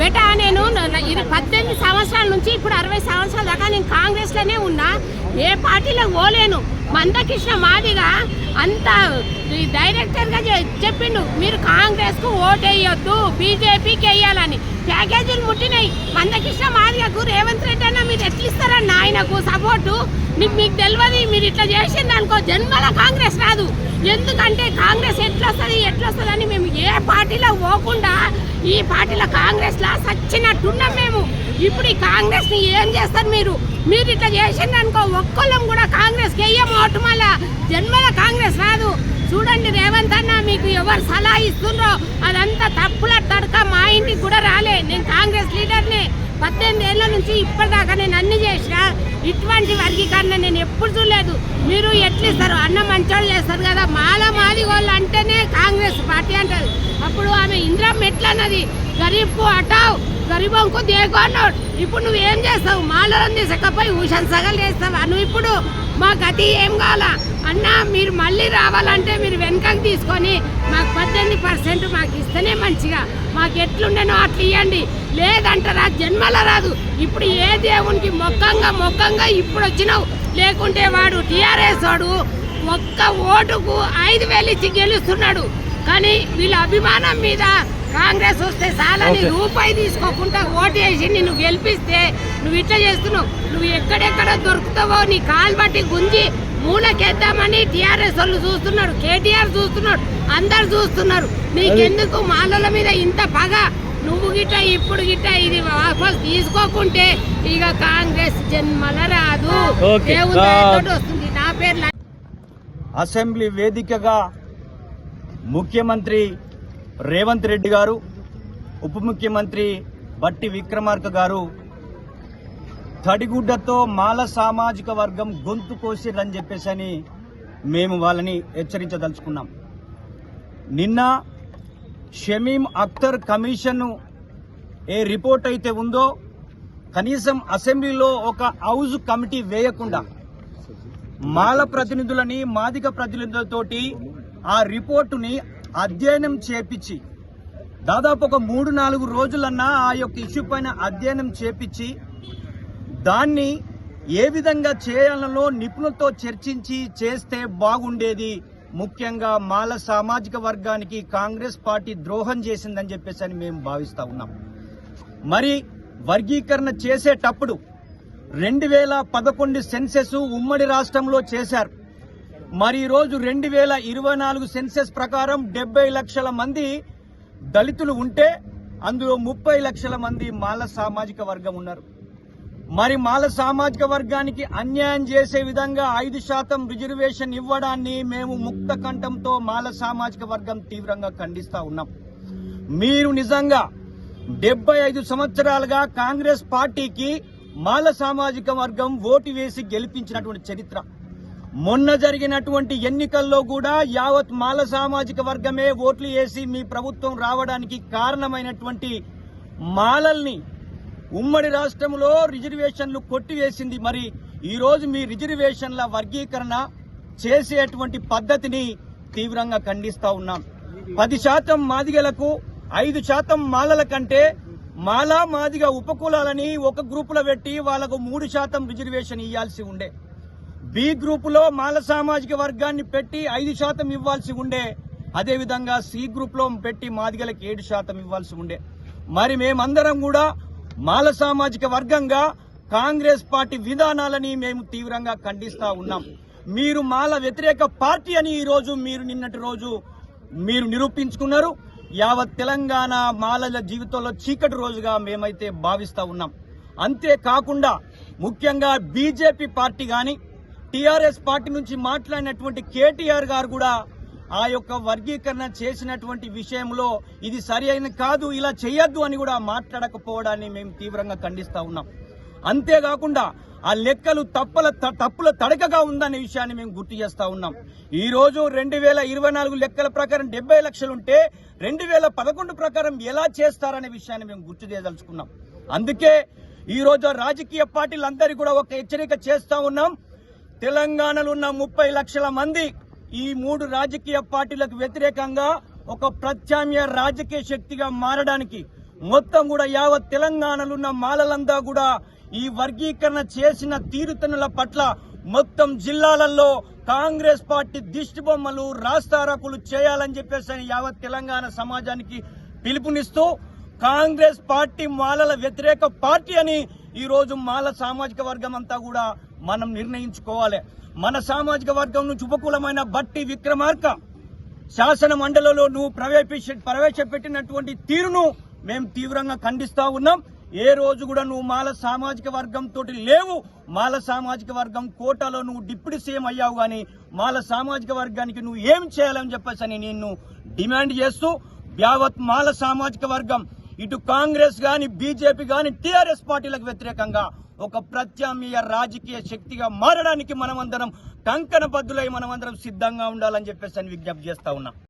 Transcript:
బేటా నేను ఇది పద్దెనిమిది సంవత్సరాల నుంచి ఇప్పుడు అరవై సంవత్సరాల దాకా నేను కాంగ్రెస్లోనే ఉన్నా. ఏ పార్టీలో పోలేను. మందకృష్ణ మాదిగా అంత డైరెక్టర్గా చె- చెప్పిండు. మీరు కాంగ్రెస్కు ఓటేయొద్దు బీజేపీకి వేయాలని. ప్యాకేజీలు ముట్టినాయి. మందకృష్ణ మాదిగకు రేవంత్ రెడ్డి అన్న మీరు ఎట్లిస్తారన్న ఆయనకు సపోర్టు? మీకు మీకు తెలియదు మీరు ఇట్లా చేసింది అనుకో జన్మల కాంగ్రెస్ రాదు. ఎందుకంటే కాంగ్రెస్ ఎట్లొస్తుంది వస్తుంది వస్తుంది అని మేము ఏ పార్టీలో పోకుండా ఈ పార్టీలో కాంగ్రెస్లా సచ్చినట్టున్నాం మేము. ఇప్పుడు ఈ కాంగ్రెస్ని ఏం చేస్తారు మీరు? మీరు ఇట్లా చేసింది అనుకో ఒక్కళ్ళం కూడా కాంగ్రెస్కి వెయ్యం ఓటు మళ్ళా జన్మల కాంగ్రెస్ రాదు. చూడండి రేవంత్ అన్న మీకు ఎవరు సలహా ఇస్తుండ్రో అదంతా తప్పుల తడక మా ఇంటికి కూడా రాలే. నేను కాంగ్రెస్ లీడర్ని పద్దెనిమిది ఏళ్ళ నుంచి ఇప్పటిదాకా నేను అన్ని చేసిన. ఇటువంటి వర్గీకరణ నేను ఎప్పుడు చూడలేదు. మీరు ఎట్లిస్తారు? అన్న మంచోళ్ళు చేస్తారు కదా. మాల మాది వాళ్ళు అంటేనే కాంగ్రెస్ పార్టీ అంటారు. అప్పుడు ఆమె ఇంద్రం ఎట్లన్నది? గరీబ్కు అటావ్. గరీబంకు దేకో అన్నాడు. ఇప్పుడు నువ్వు ఏం చేస్తావు? మాలను తీసుకపోయి ఊషన్ సగలు చేస్తావా? నువ్వు ఇప్పుడు మా గతి ఏం కావాలా? అన్న మీరు మళ్ళీ రావాలంటే మీరు వెనకకి తీసుకొని మాకు పద్దెనిమిది పర్సెంట్ మాకు ఇస్తేనే మంచిగా. మాకు ఎట్లుండేనో అట్లా ఇవ్వండి లేదంటారా? జన్మల రాదు. ఇప్పుడు ఏ దేవునికి మొక్కంగా మొక్కంగా ఇప్పుడు వచ్చినావు? లేకుంటే వాడు టీఆర్ఎస్ వాడు ఒక్క ఓటుకు ఐదు వేలు ఇచ్చి గెలుస్తున్నాడు. కానీ వీళ్ళ అభిమానం మీద కాంగ్రెస్ వస్తే చాలని Okay. రూపాయి తీసుకోకుండా ఓటు వేసి నిన్ను గెలిపిస్తే నువ్వు ఇట్లా చేస్తున్నావు. నువ్వు ఎక్కడెక్కడ దొరుకుతావో నీ కాలు బట్టి గుంజి మూలకేద్దామని టిఆర్ఎస్ వాళ్ళు చూస్తున్నాడు కేటీఆర్ చూస్తున్నాడు అందరు చూస్తున్నారు. నీకెందుకు మాలల మీద ఇంత పగ? నువ్వు గిట్ట ఇప్పుడు గిట్ట ఇది వాపస్ తీసుకోకుంటే ఇక కాంగ్రెస్ జన్మల రాదు. వస్తుంది. నా పేరు అసెంబ్లీ వేదికగా ముఖ్యమంత్రి రేవంత్ రెడ్డి గారు ఉప ముఖ్యమంత్రి బట్టి విక్రమార్క గారు తడిగుడ్డతో మాల సామాజిక వర్గం గొంతు కోసిరని చెప్పేసి అని మేము వాళ్ళని హెచ్చరించదలుచుకున్నాం. నిన్న షమీం అఖ్తర్ కమిషన్ ఏ రిపోర్ట్ అయితే ఉందో కనీసం అసెంబ్లీలో ఒక హౌజ్ కమిటీ వేయకుండా మాల ప్రతినిధులని మాదిక ప్రతినిధులతోటి ఆ రిపోర్టుని అధ్యయనం చేపించి దాదాపు ఒక మూడు నాలుగు రోజులన్నా ఆ యొక్క ఇష్యూ పైన అధ్యయనం చేపించి దాన్ని ఏ విధంగా చేయాలనో నిపుణులతో చర్చించి చేస్తే బాగుండేది. ముఖ్యంగా మాల సామాజిక వర్గానికి కాంగ్రెస్ పార్టీ ద్రోహం చేసిందని చెప్పేసి అని మేము భావిస్తూ ఉన్నాం. మరి వర్గీకరణ చేసేటప్పుడు రెండు వేల పదకొండు సెన్సెస్ ఉమ్మడి రాష్ట్రంలో చేశారు. మరి ఈరోజు రెండు వేల ఇరవై నాలుగు సెన్సెస్ ప్రకారం డెబ్బై లక్షల మంది దళితులు ఉంటే అందులో ముప్పై లక్షల మంది మాల సామాజిక వర్గం ఉన్నారు. మరి మాల సామాజిక వర్గానికి అన్యాయం చేసే విధంగా ఐదు శాతం రిజర్వేషన్ ఇవ్వడాన్ని మేము ముక్త కంఠంతో మాల సామాజిక వర్గం తీవ్రంగా ఖండిస్తా ఉన్నాం. మీరు నిజంగా డెబ్బై ఐదు సంవత్సరాలుగా కాంగ్రెస్ పార్టీకి మాల సామాజిక వర్గం ఓటు వేసి గెలిపించినటువంటి చరిత్ర. మొన్న జరిగినటువంటి ఎన్నికల్లో కూడా యావత్ మాల సామాజిక వర్గమే ఓట్లు వేసి మీ ప్రభుత్వం రావడానికి కారణమైనటువంటి మాలల్ని ఉమ్మడి రాష్ట్రంలో రిజర్వేషన్లు కొట్టివేసింది. మరి ఈరోజు మీ రిజర్వేషన్ల వర్గీకరణ చేసేటువంటి పద్ధతిని తీవ్రంగా ఖండిస్తా ఉన్నాం. పది శాతం మాదిగలకు ఐదు శాతం మాలల కంటే మాలా మాదిగ ఉపకులాలని ఒక గ్రూపులో పెట్టి వాళ్ళకు మూడు శాతం రిజర్వేషన్ ఇవ్వాల్సి ఉండే. బి గ్రూపులో మాల సామాజిక వర్గాన్ని పెట్టి ఐదు శాతం ఇవ్వాల్సి ఉండే అదేవిధంగా సి గ్రూప్లో పెట్టి మాదిగలకు ఏడు శాతం ఇవ్వాల్సి ఉండే. మరి మేమందరం కూడా మాల సామాజిక వర్గంగా కాంగ్రెస్ పార్టీ విధానాలని మేము తీవ్రంగా ఖండిస్తా ఉన్నాం. మీరు మాల వ్యతిరేక పార్టీ అని ఈరోజు మీరు నిన్నటి రోజు మీరు నిరూపించుకున్నారు. యావత్ తెలంగాణ మాలల జీవితంలో చీకటి రోజుగా మేమైతే భావిస్తూ ఉన్నాం. అంతేకాకుండా ముఖ్యంగా బీజేపీ పార్టీ కానీ టిఆర్ఎస్ పార్టీ నుంచి మాట్లాడినటువంటి కేటీఆర్ గారు కూడా ఆ యొక్క వర్గీకరణ చేసినటువంటి విషయంలో ఇది సరి అయిన కాదు ఇలా చేయొద్దు అని కూడా మాట్లాడకపోవడాన్ని మేము తీవ్రంగా ఖండిస్తా ఉన్నాం. అంతేకాకుండా ఆ లెక్కలు తప్పుల త- తప్పుల తడకగా ఉందనే విషయాన్ని మేము గుర్తు చేస్తా ఉన్నాం. ఈ రోజు రెండు వేల ఇరవై నాలుగు లెక్కల ప్రకారం డెబ్బై లక్షలుంటే రెండు వేల పదకొండు ప్రకారం ఎలా చేస్తారనే విషయాన్ని మేము గుర్తు చేయదలుచుకున్నాం. అందుకే ఈ రోజు రాజకీయ పార్టీలందరికీ కూడా ఒక హెచ్చరిక చేస్తా ఉన్నాం. తెలంగాణలో ఉన్న ముప్పై లక్షల మంది ఈ మూడు రాజకీయ పార్టీలకు వ్యతిరేకంగా ఒక ప్రత్యామ్నాయ రాజకీయ శక్తిగా మారడానికి మొత్తం కూడా యావత్ తెలంగాణలో ఉన్న మాలలంతా కూడా ఈ వర్గీకరణ చేసిన తీరుతనుల పట్ల మొత్తం జిల్లాలలో కాంగ్రెస్ పార్టీ దిష్టిబొమ్మలు రాస్తారకులు చేయాలని చెప్పేసి అని యావత్ తెలంగాణ సమాజానికి పిలుపునిస్తూ కాంగ్రెస్ పార్టీ మాలల వ్యతిరేక పార్టీ అని ఈరోజు మాల సామాజిక వర్గం అంతా కూడా మనం నిర్ణయించుకోవాలి. మన సామాజిక వర్గం నుంచి ఉపకూలమైన బట్టి విక్రమార్క శాసన మండలిలో నువ్వు ప్రవేశ ప్రవేశపెట్టినటువంటి తీరును మేము తీవ్రంగా ఖండిస్తా ఉన్నాం. ఏ రోజు కూడా నువ్వు మాల సామాజిక వర్గం తోటి లేవు. మాల సామాజిక వర్గం కోటాలో నువ్వు డిప్యూటీ సీఎం అయ్యావు కానీ మాల సామాజిక వర్గానికి నువ్వు ఏం చేయాలని చెప్పేసి అని నిన్ను డిమాండ్ చేస్తూ యావత్ మాల సామాజిక వర్గం ఇటు కాంగ్రెస్ కానీ బీజేపీ కానీ టీఆర్ఎస్ పార్టీలకు వ్యతిరేకంగా ఒక ప్రత్యామ్నాయ రాజకీయ శక్తిగా మారడానికి మనమందరం కంకణ బద్దులై మనమందరం సిద్ధంగా ఉండాలని చెప్పేసి అని విజ్ఞప్తి చేస్తా ఉన్నా.